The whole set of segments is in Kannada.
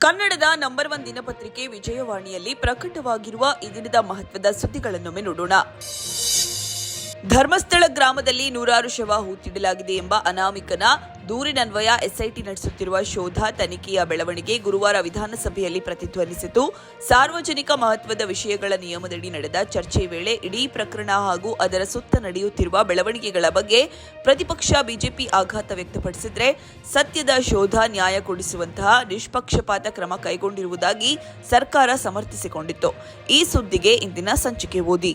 ಕನ್ನಡದ ನಂಬರ್ ಒನ್ ದಿನಪತ್ರಿಕೆ ವಿಜಯವಾಣಿಯಲ್ಲಿ ಪ್ರಕಟವಾಗಿರುವ ಈ ದಿನದ ಮಹತ್ವದ ಸುದ್ದಿಗಳನ್ನೊಮ್ಮೆ ನೋಡೋಣ. ಧರ್ಮಸ್ಥಳ ಗ್ರಾಮದಲ್ಲಿ ನೂರಾರು ಶವ ಹೂತಿಡಲಾಗಿದೆ ಎಂಬ ಅನಾಮಿಕನ ದೂರಿನನ್ವಯ ಎಸ್ಐಟಿ ನಡೆಸುತ್ತಿರುವ ಶೋಧ ತನಿಖೆಯ ಬೆಳವಣಿಗೆ ಗುರುವಾರ ವಿಧಾನಸಭೆಯಲ್ಲಿ ಪ್ರತಿಧ್ವನಿಸಿತು. ಸಾರ್ವಜನಿಕ ಮಹತ್ವದ ವಿಷಯಗಳ ನಿಯಮದಡಿ ನಡೆದ ಚರ್ಚೆ ವೇಳೆ ಇಡೀ ಪ್ರಕರಣ ಹಾಗೂ ಅದರ ಸುತ್ತ ನಡೆಯುತ್ತಿರುವ ಬೆಳವಣಿಗೆಗಳ ಬಗ್ಗೆ ಪ್ರತಿಪಕ್ಷ ಬಿಜೆಪಿ ಆಘಾತ ವ್ಯಕ್ತಪಡಿಸಿದ್ರೆ ಸತ್ಯದ ಶೋಧ ನ್ಯಾಯ ಕೊಡಿಸುವಂತಹ ನಿಷ್ಪಕ್ಷಪಾತ ಕ್ರಮ ಕೈಗೊಂಡಿರುವುದಾಗಿ ಸರ್ಕಾರ ಸಮರ್ಥಿಸಿಕೊಂಡಿತ್ತು. ಈ ಸುದ್ದಿಗೆ ಇಂದಿನ ಸಂಚಿಕೆ ಓದಿ.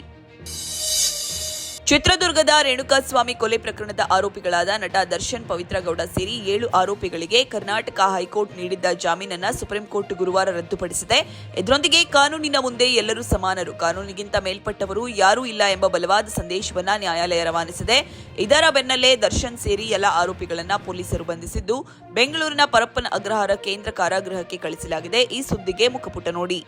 ಚಿತ್ರದುರ್ಗದ ರೇಣುಕಾಸ್ವಾಮಿ ಕೊಲೆ ಪ್ರಕರಣದ ಆರೋಪಿಗಳಾದ ನಟ ದರ್ಶನ್ ಪವಿತ್ರ ಗೌಡ ಸೇರಿ ಏಳು ಆರೋಪಿಗಳಿಗೆ ಕರ್ನಾಟಕ ಹೈಕೋರ್ಟ್ ನೀಡಿದ್ದ ಜಾಮೀನನ್ನು ಸುಪ್ರೀಂ ಕೋರ್ಟ್ ಗುರುವಾರ ರದ್ದುಪಡಿಸಿದೆ. ಇದರೊಂದಿಗೆ ಕಾನೂನಿನ ಮುಂದೆ ಎಲ್ಲರೂ ಸಮಾನರು. ಕಾನೂನಿಗಿಂತ ಮೇಲ್ಪಟ್ಟವರು ಯಾರೂ ಇಲ್ಲ ಎಂಬ ಬಲವಾದ ಸಂದೇಶವನ್ನು ನ್ಯಾಯಾಲಯ ರವಾನಿಸಿದೆ. ಇದರ ಬೆನ್ನಲ್ಲೇ ದರ್ಶನ್ ಸೇರಿ ಎಲ್ಲ ಆರೋಪಿಗಳನ್ನು ಪೊಲೀಸರು ಬಂಧಿಸಿದ್ದು, ಬೆಂಗಳೂರಿನ ಪರಪ್ಪನ ಅಗ್ರಹಾರ ಕೇಂದ್ರ ಕಾರಾಗೃಹಕ್ಕೆ ಕಳಿಸಲಾಗಿದೆ. ಈ ಸುದ್ದಿಗೆ ಮುಖಪುಟ ನೋಡಿ.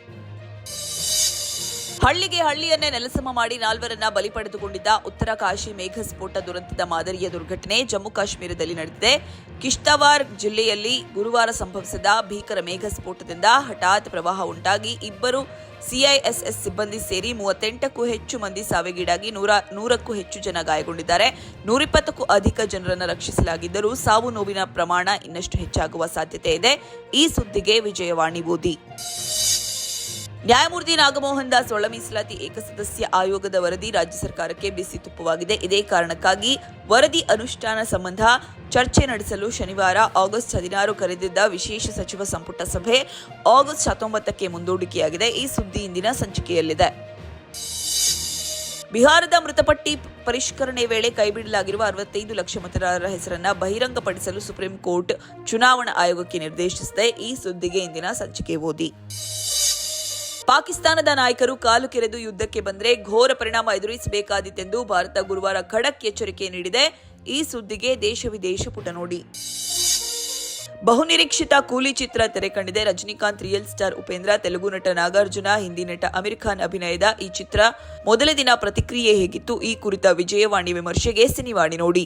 ಹಳ್ಳಿಗೆ ಹಳ್ಳಿಯನ್ನೇ ನೆಲಸಮ ಮಾಡಿ ನಾಲ್ವರನ್ನ ಬಲಿ ಪಡೆದುಕೊಂಡಿದ್ದ ಉತ್ತರ ಕಾಶಿ ಮೇಘ ಸ್ಫೋಟ ದುರಂತದ ಮಾದರಿಯ ದುರ್ಘಟನೆ ಜಮ್ಮು ಕಾಶ್ಮೀರದಲ್ಲಿ ನಡೆದಿದೆ. ಕಿಶ್ತವಾರ್ ಜಿಲ್ಲೆಯಲ್ಲಿ ಗುರುವಾರ ಸಂಭವಿಸಿದ ಭೀಕರ ಮೇಘ ಸ್ಫೋಟದಿಂದ ಹಠಾತ್ ಪ್ರವಾಹ ಉಂಟಾಗಿ ಇಬ್ಬರು ಸಿಐಎಸ್ಎಸ್ ಸಿಬ್ಬಂದಿ ಸೇರಿ ಮೂವತ್ತೆಂಟಕ್ಕೂ ಹೆಚ್ಚು ಮಂದಿ ಸಾವಿಗೀಡಾಗಿ ನೂರ, ನೂರಕ್ಕೂ ಹೆಚ್ಚು ಜನ ಗಾಯಗೊಂಡಿದ್ದಾರೆ. ನೂರಿಪ್ಪತ್ತಕ್ಕೂ ಅಧಿಕ ಜನರನ್ನು ರಕ್ಷಿಸಲಾಗಿದ್ದರೂ ಸಾವು ನೋವಿನ ಪ್ರಮಾಣ ಇನ್ನಷ್ಟು ಹೆಚ್ಚಾಗುವ ಸಾಧ್ಯತೆ ಇದೆ. ಈ ಸುದ್ದಿಗೆ ವಿಜಯವಾಣಿ ಓದಿ ನ್ಯಾಯಮೂರ್ತಿ ನಾಗಮೋಹನ್ ದಾಸ್ ಒಳ ಮೀಸಲಾತಿ ಏಕಸದಸ್ಯ ಆಯೋಗದ ವರದಿ ರಾಜ್ಯ ಸರ್ಕಾರಕ್ಕೆ ಬಿಸಿ ತುಪ್ಪವಾಗಿದೆ. ಇದೇ ಕಾರಣಕ್ಕಾಗಿ ವರದಿ ಅನುಷ್ಠಾನ ಸಂಬಂಧ ಚರ್ಚೆ ನಡೆಸಲು ಶನಿವಾರ ಆಗಸ್ಟ್ ಹದಿನಾರು ಕರೆದಿದ್ದ ವಿಶೇಷ ಸಚಿವ ಸಂಪುಟ ಸಭೆ ಆಗಸ್ಟ್ ಹತ್ತೊಂಬತ್ತಕ್ಕೆ ಮುಂದೂಡಿಕೆಯಾಗಿದೆ. ಈ ಸುದ್ದಿ ಇಂದಿನ ಸಂಚಿಕೆಯಲ್ಲಿದೆ. ಬಿಹಾರದ ಮೃತಪಟ್ಟಿ ಪರಿಷ್ಕರಣೆ ವೇಳೆ ಕೈಬಿಡಲಾಗಿರುವ ಅರವತ್ತೈದು ಲಕ್ಷ ಮತದಾರರ ಹೆಸರನ್ನು ಬಹಿರಂಗಪಡಿಸಲು ಸುಪ್ರೀಂ ಕೋರ್ಟ್ ಚುನಾವಣಾ ಆಯೋಗಕ್ಕೆ ನಿರ್ದೇಶಿಸಿದೆ. ಈ ಸುದ್ದಿಗೆ ಇಂದಿನ ಸಂಚಿಕೆ ಓದಿ. ಪಾಕಿಸ್ತಾನದ ನಾಯಕರು ಕಾಲು ಕೆರೆದು ಯುದ್ಧಕ್ಕೆ ಬಂದರೆ ಘೋರ ಪರಿಣಾಮ ಎದುರಿಸಬೇಕಾದೀತೆಂದು ಭಾರತ ಗುರುವಾರ ಖಡಕ್ ಎಚ್ಚರಿಕೆ ನೀಡಿದೆ. ಈ ಸುದ್ದಿಗೆ ದೇಶ ವಿದೇಶ ಪುಟ ನೋಡಿ. ಬಹುನಿರೀಕ್ಷಿತ ಕೂಲಿ ಚಿತ್ರ ತೆರೆ ಕಂಡಿದೆ. ರಜನಿಕಾಂತ್ ರಿಯಲ್ ಸ್ಟಾರ್ ಉಪೇಂದ್ರ, ತೆಲುಗು ನಟ ನಾಗಾರ್ಜುನ, ಹಿಂದಿ ನಟ ಅಮೀರ್ ಖಾನ್ ಅಭಿನಯದ ಈ ಚಿತ್ರ ಮೊದಲ ದಿನ ಪ್ರತಿಕ್ರಿಯೆ ಹೇಗಿತ್ತು? ಈ ಕುರಿತ ವಿಜಯವಾಣಿ ವಿಮರ್ಶೆಗೆ ಸಿನಿವಾಣಿ ನೋಡಿ.